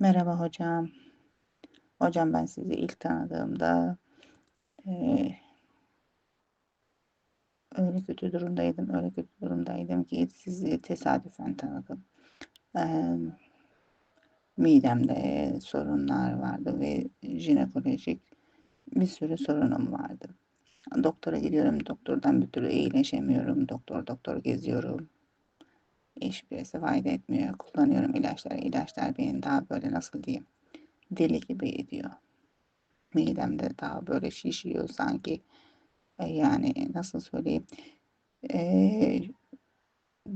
Merhaba hocam. Hocam ben sizi ilk tanıdığımda eee öyle kötü durumdaydım, öyle kötü durumdaydım ki sizi tesadüfen tanıdım. Emm, midemde sorunlar vardı ve jinekolojik bir sürü sorunum vardı. Doktora gidiyorum, doktordan bir türlü iyileşemiyorum. Doktor doktor geziyorum. Hiçbirisi fayda etmiyor. Kullanıyorum ilaçlar. İlaçlar beni daha böyle nasıl diyeyim, deli gibi ediyor. Midemde daha böyle şişiyor sanki. Eee, yani nasıl söyleyeyim, eee,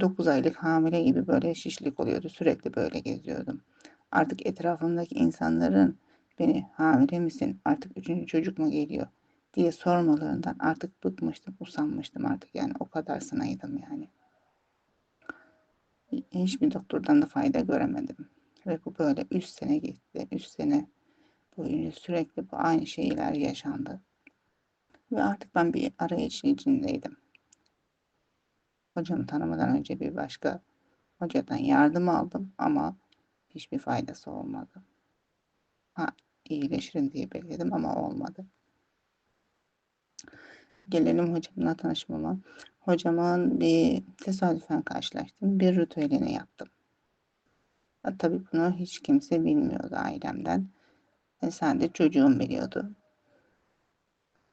9 aylık hamile gibi böyle şişlik oluyordu. Sürekli böyle geziyordum. Artık etrafımdaki insanların beni "Hamile misin? Artık 3'üncü çocuk mu geliyor?" diye sormalarından artık bıkmıştım, usanmıştım artık yani o kadarsınaydım yani. Hi hiçbir doktordan da fayda göremedim ve bu böyle 3 sene gitti. 3 sene boyunca sürekli bu aynı şeyler yaşandı. Ve artık ben bir arayış içindeydim. Hocamı tanımadan önce bir başka hocadan yardım aldım ama hiçbir faydası olmadı. Ha, iyileşirim diye bekledim ama olmadı. Gelelim hocamla tanışmama. Hocamın bir tesadüfen karşılaştım. Bir ritüelini yaptım. Tabii bunu hiç kimse bilmiyordu ailemden. E, sadece çocuğum biliyordu.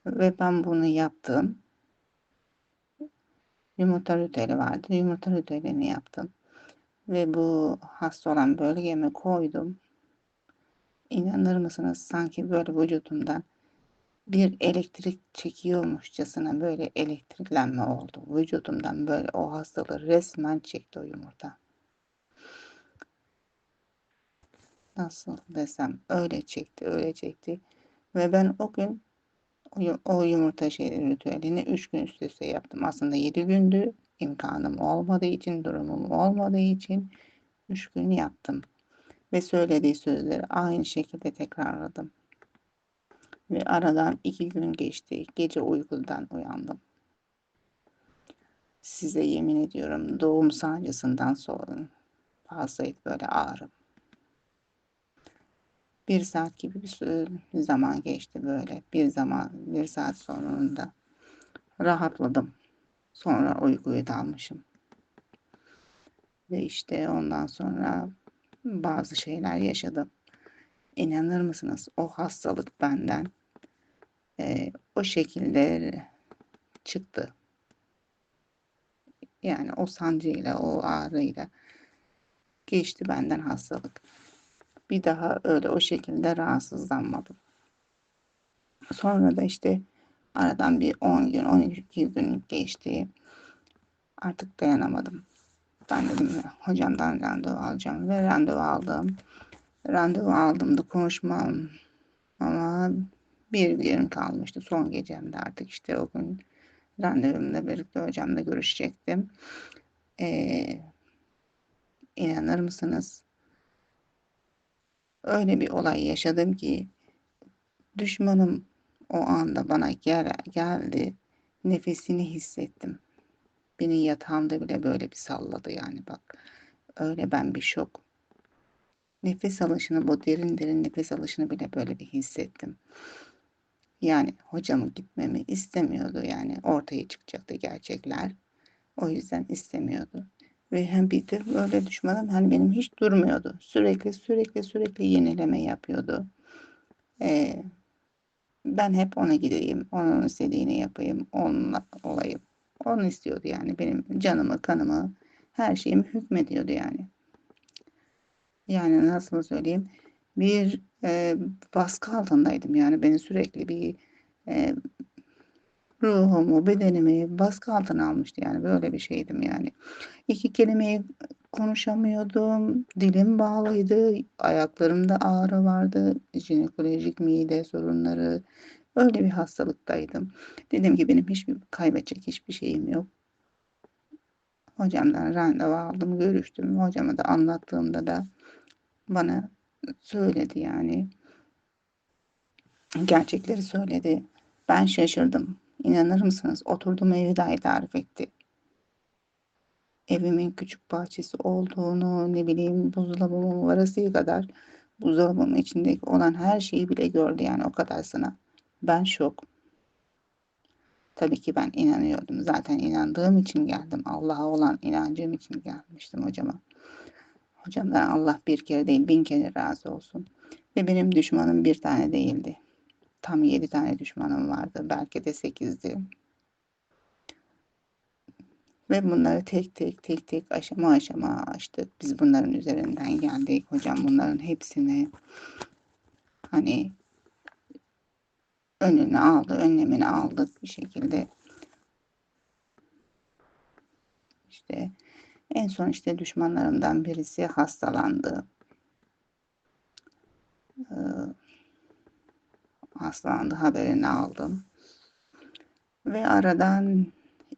Ve ben bunu yaptım. Yumurta ritüeli vardı. Yumurta ritüelini yaptım ve bu hasta olan bölgeme koydum. İnanır mısınız sanki böyle vücudumdan bir elektrik çekiyormuşçasına böyle elektriklenme oldu. Vücudumdan böyle o hastalığı resmen çekti o yumurta. Nasıl desem öyle çekti, öyle çekti ve ben o gün o yu o yumurta şeyi ritüelini 3 gün üst üste yaptım. Aslında 7 gündü. İmkânım olmadığı için, durumum olmadığı için 3 gün yaptım ve söylediği sözleri aynı şekilde tekrarladım. Ve aradan 2 gün geçti. Gece uykudan uyandım. Size yemin ediyorum doğum sancısından sonra fazlaydı böyle ağrım. 1 saat gibi bir zaman geçti böyle. Bir zaman 1 saat sonunda rahatladım. Sonra uykuya dalmışım. Ve işte ondan sonra bazı şeyler yaşadım. İnanır mısınız o hastalık benden, eee, o şekilde çıktı. Yani o sancıyla, o ağrıyla geçti benden hastalık. Bir daha öyle o şekilde rahatsızlanmadım. Sonra da işte aradan bir 10 gün, 12 gün geçti. Artık dayanamadım. Ben dedim hocamdan randevu alacağım ve randevu aldım. Randevu aldığımda konuşmam ama 1 gün kalmıştı. Son gecemde artık işte o gün randevumla birlikte hocamla görüşecektim. Eee, inanır mısınız? Öyle bir olay yaşadım ki düşmanım o anda bana gel geldi. Nefesini hissettim. Beni yatağımda bile böyle bir salladı yani bak. Öyle ben bir şok. Nefes alışını, bu derin derin nefes alışını bile böyle bir hissettim. Yani hocamın gitmemi istemiyordu yani ortaya çıkacaktı gerçekler. O yüzden istemiyordu. Ve hem bir de böyle düşmanım hani benim hiç durmuyordu. Sürekli, sürekli, sürekli yenileme yapıyordu. Eee, ben hep ona gideyim, onun istediğini yapayım, onunla olayım. Onu istiyordu yani benim canımı, kanımı, her şeyimi hükmediyordu yani. Yani nasıl söyleyeyim, bir, eee, baskı altındaydım yani beni sürekli bir, eee, ruhumu, bedenimi baskı altına almıştı yani böyle bir şeydim yani. 2 kelimeyi konuşamıyordum, dilim bağlıydı, ayaklarımda ağrı vardı, jinekolojik mide sorunları, öyle bir hastalıktaydım. Dedim ki benim hiçbir kaybedecek hiçbir şeyim yok. Hocamdan randevu aldım, görüştüm. Hocama da anlattığımda da bana söyledi yani. Gerçekleri söyledi. Ben şaşırdım. İnanır mısınız? Oturduğum evi dahi tarif etti. Evimin küçük bahçesi olduğunu, ne bileyim buzdolabımın varasıya kadar Buzdolabımın içindeki olan her şeyi bile gördü yani o kadarsına. Ben şok. Tabii ki ben inanıyordum. Zaten inandığım için geldim. Allah'a olan inancım için gelmiştim hocama. Hocamdan Allah bir kere değil bin kere razı olsun. Ve benim düşmanım bir tane değildi. Tam yedi tane düşmanım vardı. Belki de sekizdi. Ve bunları tek tek tek tek aşama aşama açtık. Biz bunların üzerinden geldik. Hocam bunların hepsini hani önünü aldı, önlemini aldık bir şekilde. İşte en son işte düşmanlarımdan birisi hastalandı. Ee, hastalandı haberini aldım. Ve aradan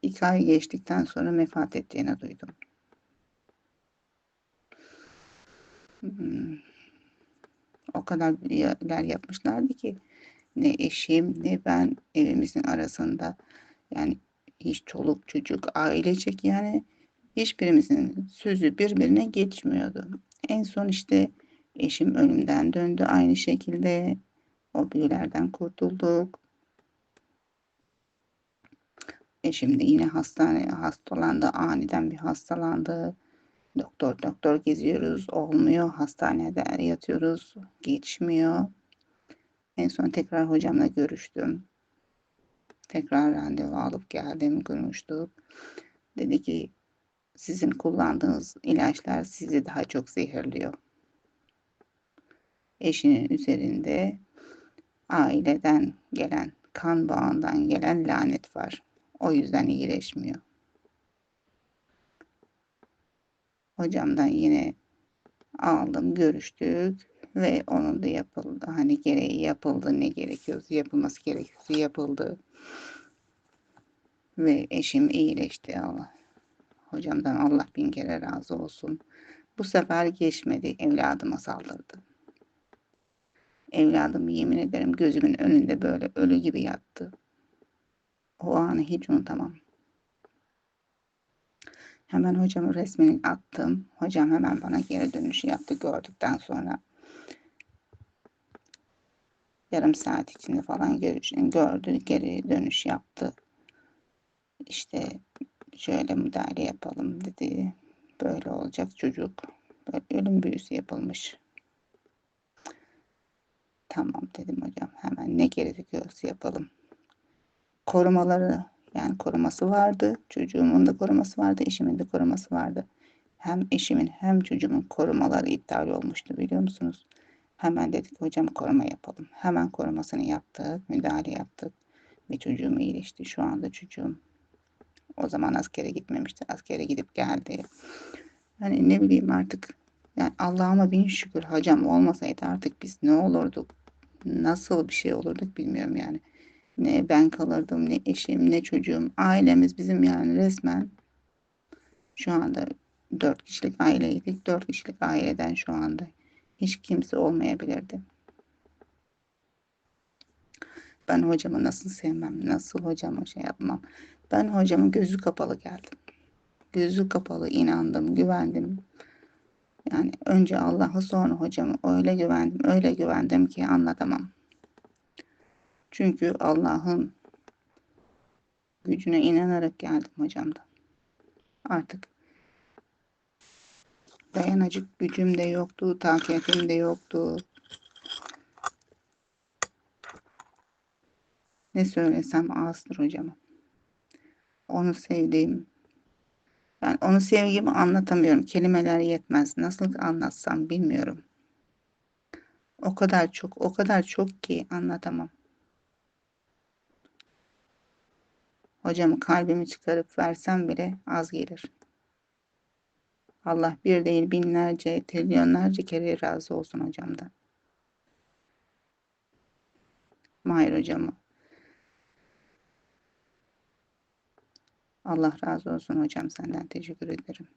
iki ay geçtikten sonra vefat ettiğini duydum. Hmm. O kadar yerler yapmışlardı ki ne eşim ne ben evimizin arasında yani hiç çoluk çocuk ailecek yani hiçbirimizin sözü birbirine geçmiyordu. En son işte eşim ölümden döndü aynı şekilde o büyülerden kurtulduk. Eşim de yine hastaneye hastalandı. Aniden bir hastalandı. Doktor doktor geziyoruz. Olmuyor. Hastanede yatıyoruz. Geçmiyor. En son tekrar hocamla görüştüm. Tekrar randevu alıp geldim. Konuştuk. Dedi ki sizin kullandığınız ilaçlar sizi daha çok zehirliyor. Eşinin üzerinde aileden gelen, kan bağından gelen lanet var. O yüzden iyileşmiyor. Hocamdan yine aldım, görüştük ve onun da yapıldı. Hani gereği yapıldı, ne gerekiyorsa yapılması gerekiyorsa yapıldı. Ve eşim iyileşti Allah. Hocamdan Allah bin kere razı olsun. Bu sefer geçmedi, evladıma saldırdı. Evladım yemin ederim gözümün önünde böyle ölü gibi yattı. O anı hiç unutamam. Hemen hocamın resmini attım. Hocam hemen bana geri dönüş yaptı gördükten sonra. Yarım saat içinde falan gördü, geri dönüş yaptı. İşte şöyle müdahale yapalım dedi. Böyle olacak çocuk. Böyle ölüm büyüsü yapılmış. Tamam dedim hocam. Hemen ne gerekiyorsa yapalım korumaları yani koruması vardı. Çocuğumun da koruması vardı. Eşimin de koruması vardı. Hem eşimin hem çocuğumun korumaları iptal olmuştu biliyor musunuz? Hemen dedik hocam koruma yapalım. Hemen korumasını yaptık. Müdahale yaptık. Ve çocuğum iyileşti. Şu anda çocuğum o zaman askere gitmemişti. Askere gidip geldi. Hani ne bileyim artık yani Allah'ıma bin şükür hocam olmasaydı artık biz ne olurduk? Nasıl bir şey olurduk bilmiyorum yani. Ne ben kalırdım, ne eşim, ne çocuğum. Ailemiz bizim yani resmen şu anda dört kişilik aileydik. Dört kişilik aileden şu anda hiç kimse olmayabilirdi. Ben hocamı nasıl sevmem, nasıl hocamı şey yapmam. Ben hocamın gözü kapalı geldim. Gözü kapalı inandım, güvendim. Yani önce Allah'a sonra hocamı öyle güvendim, öyle güvendim ki anlatamam. Çünkü Allah'ın gücüne inanarak geldim hocamdan. Artık dayanacak gücüm de yoktu, takiyetim de yoktu. Ne söylesem azdır hocama. Onu sevdiğim, ben onu sevgimi anlatamıyorum. Kelimeler yetmez. Nasıl anlatsam bilmiyorum. O kadar çok, o kadar çok ki anlatamam. Hocam kalbimi çıkarıp versem bile az gelir. Allah bir değil binlerce, trilyonlarca kere razı olsun hocamdan. Mahir hocamı. Allah razı olsun hocam senden teşekkür ederim.